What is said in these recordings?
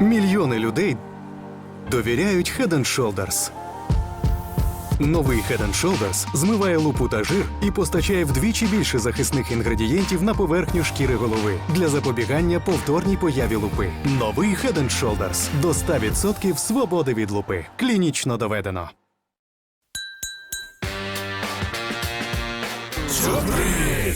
Мільйони людей довіряють Head Shoulders. Новий Head Shoulders змиває лупу та жир і постачає вдвічі більше захисних інгредієнтів на поверхню шкіри голови для запобігання повторній появі лупи. Новий Head Shoulders до 100% свободи від лупи. Клінічно доведено.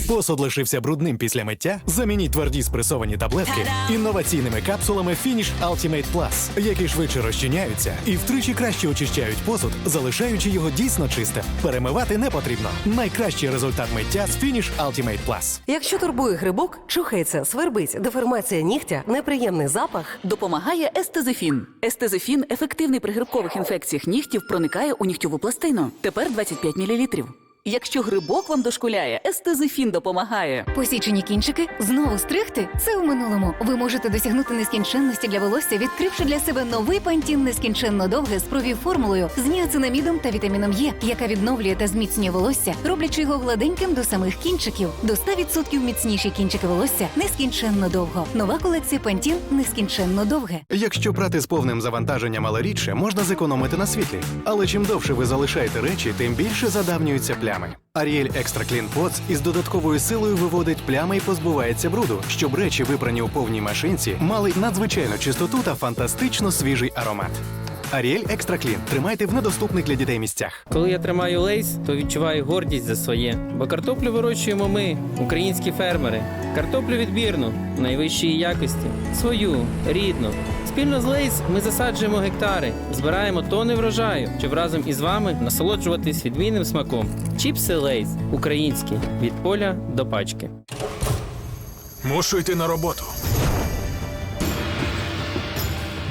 Посуд лишився брудним після миття. Замініть тверді спресовані таблетки інноваційними капсулами Finish Ultimate Plus, які швидше розчиняються і втричі краще очищають посуд, залишаючи його дійсно чистим. Перемивати не потрібно. Найкращий результат миття з Finish Ultimate Plus. Якщо турбує грибок, чухається, свербить, деформація нігтя, неприємний запах. Допомагає естезифін. Естезифін ефективний при грибкових інфекціях нігтів проникає у нігтєву пластину. Тепер 25 мл. Якщо грибок вам дошкуляє, естезифін допомагає. Посічені кінчики знову стригти це у минулому. Ви можете досягнути нескінченності для волосся, відкривши для себе новий пантін нескінченно довге з провів формулою з ніацинамідом та вітаміном Е, яка відновлює та зміцнює волосся, роблячи його гладеньким до самих кінчиків. До 100% міцніші кінчики волосся нескінченно довго. Нова колекція пантін нескінченно довге. Якщо прати з повним завантаженням, але рідше, можна зекономити на світлі. Але чим довше ви залишаєте речі, тим більше задавнюються плями. Ariel Extra Clean Pots із додатковою силою виводить плями і позбувається бруду, щоб речі, випрані у повній машинці, мали надзвичайну чистоту та фантастично свіжий аромат. Ariel Extra Clean тримайте в недоступних для дітей місцях. Коли я тримаю лейс, то відчуваю гордість за своє. Бо картоплю вирощуємо ми, українські фермери. Картоплю відбірну, найвищої якості, свою, рідну. Спільно з лейс ми засаджуємо гектари, збираємо тони врожаю, щоб разом із вами насолоджуватись відмінним смаком. Чіпси лейс українські від поля до пачки. Мушу йти на роботу.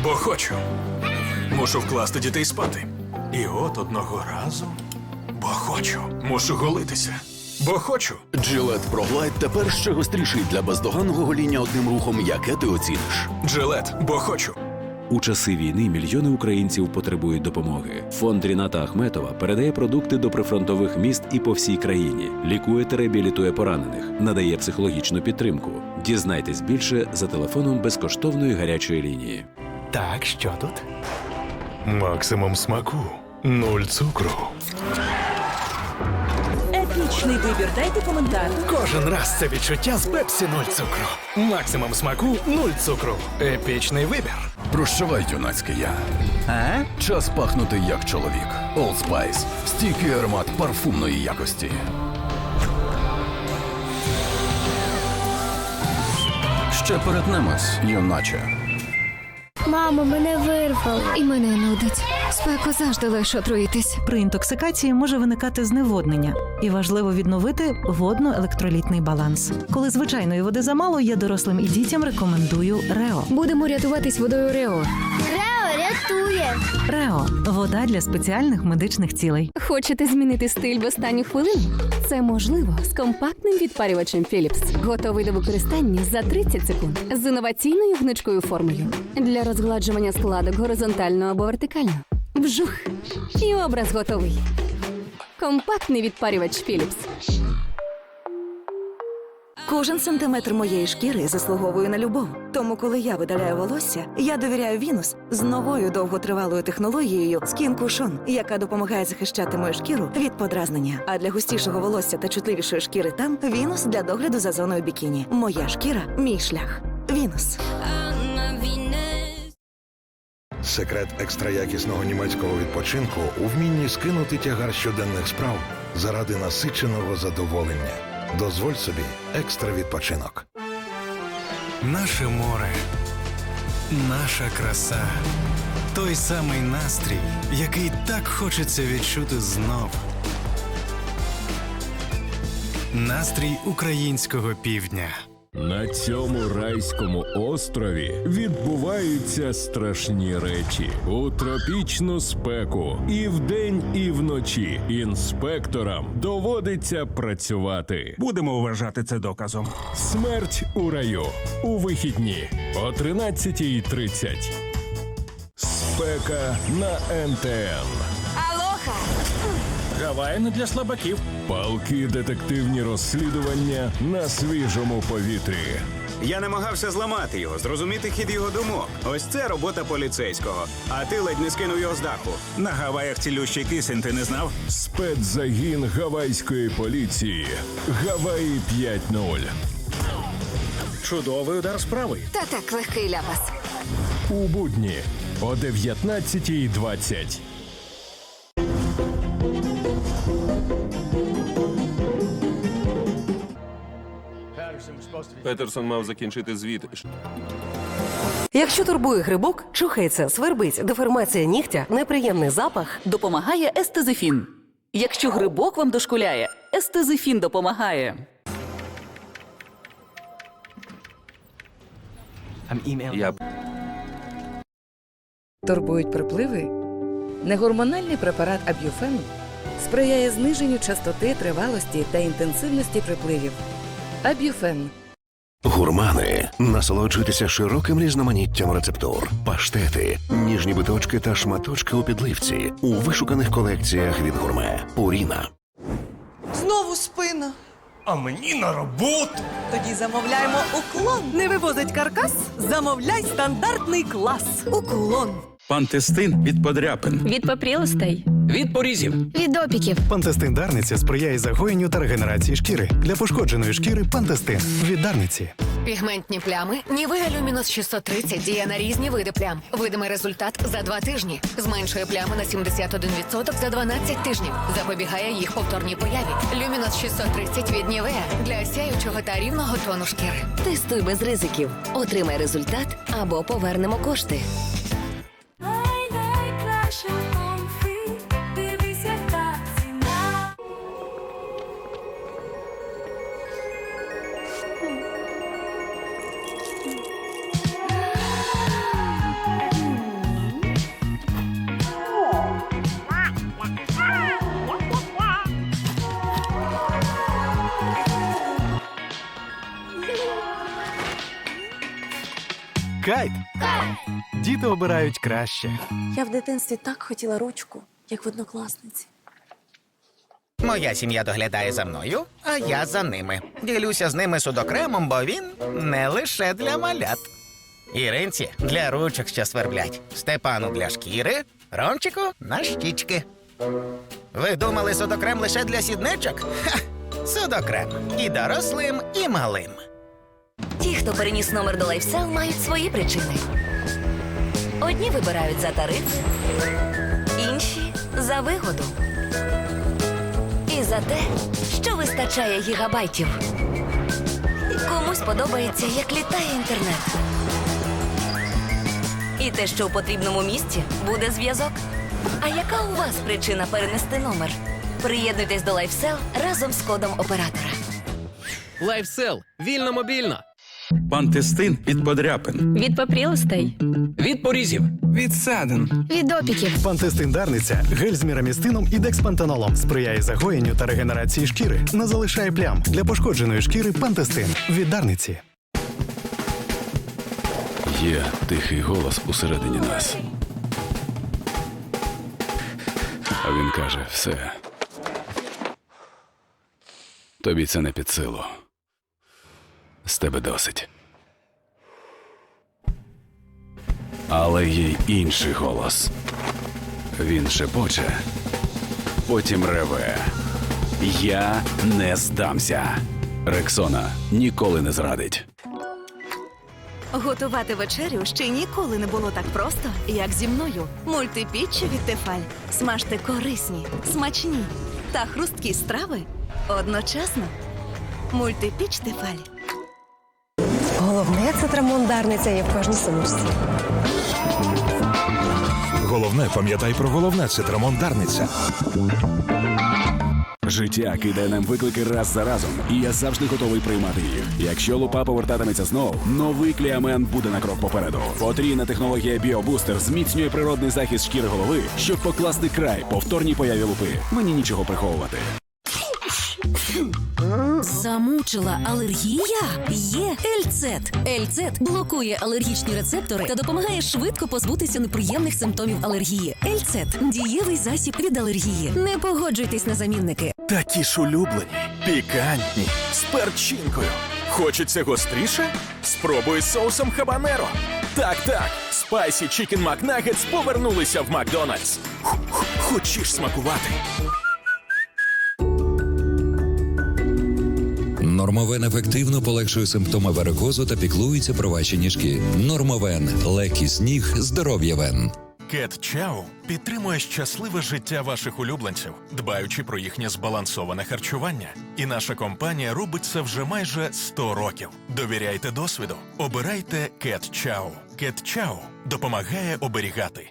Бо хочу. Мушу вкласти дітей спати. І от одного разу. Бо хочу. Мушу голитися. Бо хочу. Джилет ProGlide тепер ще гостріший для бездоганного гоління одним рухом, яке ти оціниш. Джилет, бо хочу. У часи війни мільйони українців потребують допомоги. Фонд Ріната Ахметова передає продукти до прифронтових міст і по всій країні. Лікує та реабілітує поранених, надає психологічну підтримку. Дізнайтесь більше за телефоном безкоштовної гарячої лінії. Так, що тут? Максимум смаку. Нуль цукру. Епічний вибір. Дайте коментар. Кожен раз це відчуття з Пепсі нуль цукру. Максимум смаку нуль цукру. Епічний вибір. Прощавай, юнацький я. А? Час пахнути як чоловік. Old Spice. Стійкий аромат парфумної якості. Ще перетнемось, юначе. Мамо, мене вирвало. І мене нудить. Спеку завжди легше отруїтись. При інтоксикації може виникати зневоднення, і важливо відновити водно-електролітний баланс. Коли звичайної води замало, я дорослим і дітям рекомендую Рео. Будемо рятуватись водою Рео. Рео рятує. Рео вода для спеціальних медичних цілей. Хочете змінити стиль в останню хвилину? Це можливо з компактним відпарювачем Philips. Готовий до використання за 30 секунд з інноваційною гнучкою формою для розгладжування складок горизонтально або вертикально. Вжух! І образ готовий. Компактний відпарювач Philips. Кожен сантиметр моєї шкіри заслуговує на любов. Тому, коли я видаляю волосся, я довіряю Вінус з новою довготривалою технологією Skin Cushion, яка допомагає захищати мою шкіру від подразнення. А для густішого волосся та чутливішої шкіри там Вінус для догляду за зоною бікіні. Моя шкіра, мій шлях. Вінус. Секрет екстраякісного німецького відпочинку у вмінні скинути тягар щоденних справ заради насиченого задоволення. Дозволь собі екстра відпочинок. Наше море, наша краса, той самий настрій, який так хочеться відчути знов. Настрій українського півдня. На цьому райському острові відбуваються страшні речі у тропічну спеку і вдень, і вночі. Інспекторам доводиться працювати. Будемо вважати це доказом. Смерть у раю у вихідні о 13.30. Спека на НТН. Гавай не для слабаків. Палки детективні розслідування на свіжому повітрі. Я намагався зламати його, зрозуміти хід його думок. Ось це робота поліцейського. А ти ледь не скинув його з даху. На Гаваях цілющий кисень, ти не знав? Спецзагін гавайської поліції. Гаваї 5-0. Чудовий удар справи. Та так, легкий ляпас. У будні о 19.20. Петерсон мав закінчити звіт. Якщо турбує грибок, чухається, свербить, деформація нігтя, неприємний запах. Допомагає естезифін. Якщо грибок вам дошкуляє, естезифін допомагає. Я Турбують припливи? Негормональний препарат Аб'юфен сприяє зниженню частоти, тривалості та інтенсивності припливів. Аб'юфен Гурмани насолоджуйтеся широким різноманіттям рецептур, паштети, ніжні биточки та шматочки у підливці у вишуканих колекціях від гурме. Пуріна. Знову спина. А мені на роботу. Тоді замовляємо уклон. Не вивозить каркас? Замовляй стандартний клас. Уклон. Пантестин від подряпин. Від попрілостей. Від порізів. Від опіків. Пантестин Дарниця сприяє загоєнню та регенерації шкіри. Для пошкодженої шкіри пантестин від Дарниці. Пігментні плями. Нівея Люмінус 630 діє на різні види плям. Видимий результат за два тижні. Зменшує плями на 71% за 12 тижнів. Запобігає їх повторній появі. Люмінус 630 від Нівея для сяючого та рівного тону шкіри. Тестуй без ризиків. Отримай результат або повернемо кошти. Діти обирають краще. Я в дитинстві так хотіла ручку, як в однокласниці. Моя сім'я доглядає за мною, а я за ними. Ділюся з ними судокремом, бо він не лише для малят. Іринці для ручок, що сверблять, Степану для шкіри, Ромчику на щічки. Ви думали судокрем лише для сідничок? Ха! Судокрем і дорослим, і малим. Ті, хто переніс номер до LifeSell, мають свої причини. Одні вибирають за тариф, інші за вигоду. І за те, що вистачає гігабайтів. Комусь подобається, як літає інтернет. І те, що у потрібному місці буде зв'язок. А яка у вас причина перенести номер? Приєднуйтесь до LifeSell разом з кодом оператора. Лайфсел. Вільно мобільно. Пантестин від подряпин. Від попрілостей. Від порізів. Від садин. Від опіків. Пантестин Дарниця гель з мірамістином і декспантенолом сприяє загоєнню та регенерації шкіри. Не залишає плям. Для пошкодженої шкіри пантестин від Дарниці. Є тихий голос усередині нас. А він каже: все. Тобі це не під силу. З тебе досить. Але є й інший голос. Він шепоче, потім реве. Я не здамся. Рексона ніколи не зрадить. Готувати вечерю ще ніколи не було так просто, як зі мною. Мультипіччі від Тефаль. Смажте корисні, смачні та хрусткі страви одночасно. Мультипіч Тефаль. Головне це трамондарниця є в кожній сумочці. Головне, пам'ятай про головне це Дарниця. Життя кидає нам виклики раз за разом, і я завжди готовий приймати їх. Якщо лупа повертатиметься знов, новий кліамен буде на крок попереду. Потрійна технологія Біобустер зміцнює природний захист шкіри голови, щоб покласти край повторній появі лупи. Мені нічого приховувати. Замучила алергія? Є Ельцет. Ельцет блокує алергічні рецептори та допомагає швидко позбутися неприємних симптомів алергії. Ельцет дієвий засіб від алергії. Не погоджуйтесь на замінники. Такі ж улюблені, пікантні, з перчинкою. Хочеться гостріше? Спробуй з соусом хабанеро. Так, так. Спайсі Чікен Макнагетс повернулися в Макдональдс. Хочеш смакувати? Нормовен ефективно полегшує симптоми варикозу та піклується про ваші ніжки. Нормовен легкий сніг, здоров'я вен. Кет Чау підтримує щасливе життя ваших улюбленців, дбаючи про їхнє збалансоване харчування. І наша компанія робить це вже майже 100 років. Довіряйте досвіду. Обирайте Кет Чау. Кет Чау допомагає оберігати.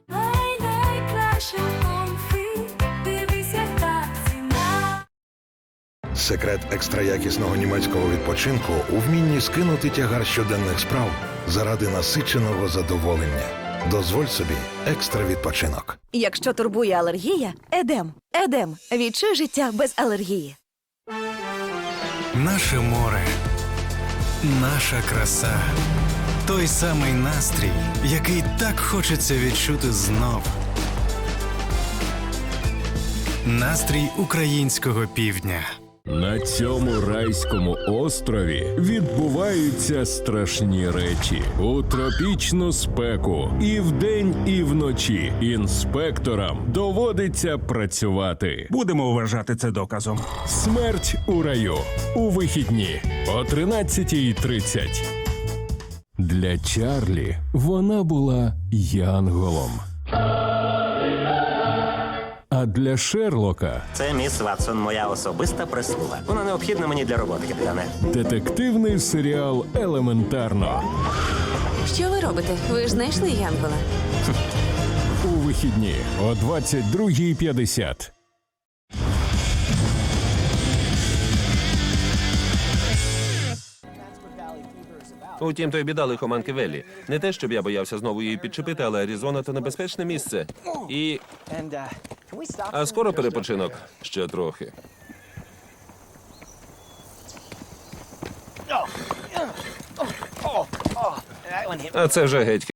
Секрет екстраякісного німецького відпочинку у вмінні скинути тягар щоденних справ заради насиченого задоволення. Дозволь собі екстра відпочинок. Якщо турбує алергія, едем. Едем. Відчуй життя без алергії. Наше море, наша краса. Той самий настрій, який так хочеться відчути знов. Настрій українського півдня. На цьому райському острові відбуваються страшні речі у тропічну спеку і вдень, і вночі інспекторам доводиться працювати. Будемо вважати це доказом. Смерть у раю у вихідні о 13.30. Для Чарлі вона була янголом. А для Шерлока Це міс Ватсон, моя особиста прислуга. Вона необхідна мені для роботи, капітане. детективний серіал Елементарно Що ви робите? Ви ж знайшли Янгола? у вихідні о 22.50. Утім, то й біда лихоманки Веллі. Не те, щоб я боявся знову її підчепити, але Аризона то небезпечне місце. І. А скоро перепочинок? Ще трохи. А це вже геть